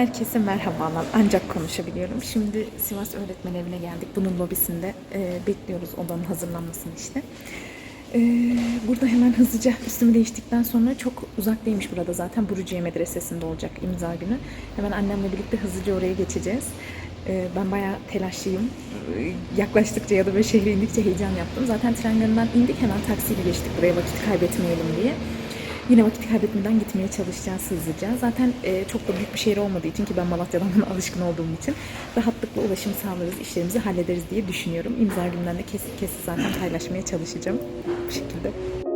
Herkese merhabalar. Ancak konuşabiliyorum. Şimdi Sivas Öğretmen Evi'ne geldik. Bunun lobisinde e, bekliyoruz odanın hazırlanmasını işte. E, burada hemen hızlıca üstümü değiştikten sonra çok uzak değilmiş burada zaten. Buruciye Medresesi'nde olacak imza günü. Hemen annemle birlikte hızlıca oraya geçeceğiz. E, ben bayağı telaşlıyım. E, yaklaştıkça ya da böyle şehre indikçe heyecan yaptım. Zaten tren indik hemen taksiyle geçtik buraya vakit kaybetmeyelim diye. Yine vakit kaybetmeden gitmeye çalışacağız hızlıca. Zaten e, çok da büyük bir şehir olmadığı için ki ben Malatya'dan buna alışkın olduğum için rahatlıkla ulaşım sağlarız, işlerimizi hallederiz diye düşünüyorum. İmza gününden de kesin kesin zaten paylaşmaya çalışacağım bu şekilde.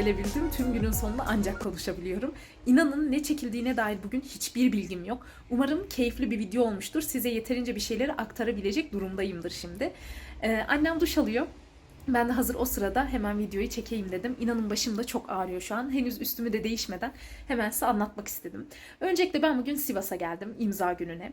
Gelebildim. Tüm günün sonunda ancak konuşabiliyorum. İnanın ne çekildiğine dair bugün hiçbir bilgim yok. Umarım keyifli bir video olmuştur. Size yeterince bir şeyleri aktarabilecek durumdayımdır şimdi. Ee, annem duş alıyor. Ben de hazır o sırada hemen videoyu çekeyim dedim. İnanın başım da çok ağrıyor şu an. Henüz üstümü de değişmeden hemen size anlatmak istedim. Öncelikle ben bugün Sivas'a geldim imza gününe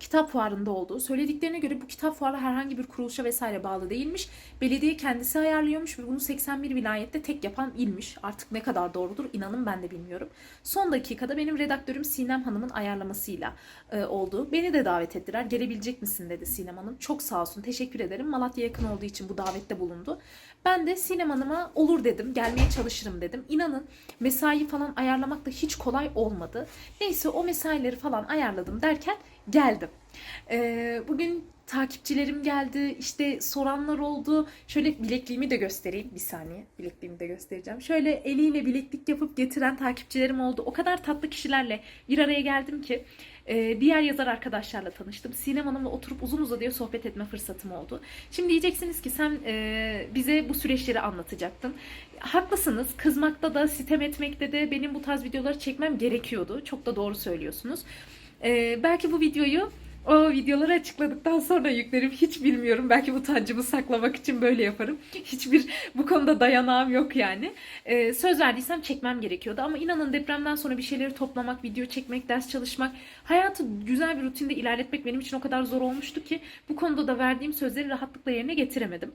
kitap fuarında olduğu. Söylediklerine göre bu kitap fuarı herhangi bir kuruluşa vesaire bağlı değilmiş. Belediye kendisi ayarlıyormuş ve bunu 81 vilayette tek yapan ilmiş. Artık ne kadar doğrudur inanın ben de bilmiyorum. Son dakikada benim redaktörüm Sinem Hanım'ın ayarlamasıyla e, oldu. Beni de davet ettiler. Gelebilecek misin dedi Sinem Hanım. Çok sağ olsun teşekkür ederim. Malatya yakın olduğu için bu davette bulundu. Ben de Sinem Hanım'a olur dedim. Gelmeye çalışırım dedim. İnanın mesai falan ayarlamak da hiç kolay olmadı. Neyse o mesaileri falan ayarladım derken geldim. Ee, bugün takipçilerim geldi. İşte soranlar oldu. Şöyle bilekliğimi de göstereyim. Bir saniye. Bilekliğimi de göstereceğim. Şöyle eliyle bileklik yapıp getiren takipçilerim oldu. O kadar tatlı kişilerle bir araya geldim ki e, diğer yazar arkadaşlarla tanıştım. Sinem Hanım'la oturup uzun uzadıya sohbet etme fırsatım oldu. Şimdi diyeceksiniz ki sen e, bize bu süreçleri anlatacaktın. Haklısınız. Kızmakta da, sitem etmekte de benim bu tarz videoları çekmem gerekiyordu. Çok da doğru söylüyorsunuz. E, belki bu videoyu o videoları açıkladıktan sonra yüklerim hiç bilmiyorum. Belki utancımı saklamak için böyle yaparım. Hiçbir bu konuda dayanağım yok yani. Ee, söz verdiysem çekmem gerekiyordu ama inanın depremden sonra bir şeyleri toplamak, video çekmek, ders çalışmak, hayatı güzel bir rutinde ilerletmek benim için o kadar zor olmuştu ki bu konuda da verdiğim sözleri rahatlıkla yerine getiremedim.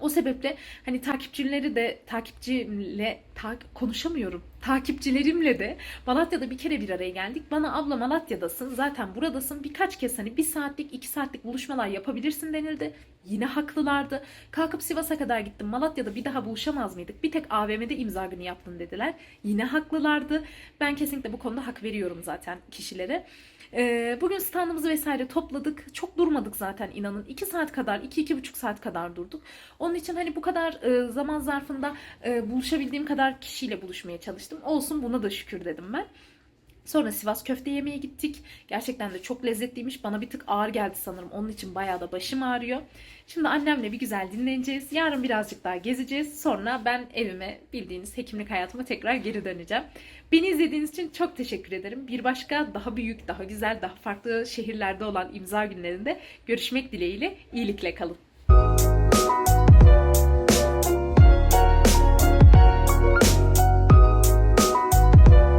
O sebeple hani takipçileri de takipçimle ta- konuşamıyorum. Takipçilerimle de Malatya'da bir kere bir araya geldik. Bana abla Malatya'dasın zaten buradasın birkaç kez hani bir saatlik iki saatlik buluşmalar yapabilirsin denildi. Yine haklılardı. Kalkıp Sivas'a kadar gittim. Malatya'da bir daha buluşamaz mıydık? Bir tek AVM'de imza günü yaptın dediler. Yine haklılardı. Ben kesinlikle bu konuda hak veriyorum zaten kişilere. Ee, bugün standımızı vesaire topladık. Çok durmadık zaten inanın. 2 saat kadar, 2-2,5 saat kadar durduk. Onun için hani bu kadar e, zaman zarfında e, buluşabildiğim kadar kişiyle buluşmaya çalıştım. Olsun buna da şükür dedim ben. Sonra Sivas köfte yemeye gittik. Gerçekten de çok lezzetliymiş. Bana bir tık ağır geldi sanırım. Onun için bayağı da başım ağrıyor. Şimdi annemle bir güzel dinleneceğiz. Yarın birazcık daha gezeceğiz. Sonra ben evime bildiğiniz hekimlik hayatıma tekrar geri döneceğim. Beni izlediğiniz için çok teşekkür ederim. Bir başka daha büyük, daha güzel, daha farklı şehirlerde olan imza günlerinde görüşmek dileğiyle. iyilikle kalın.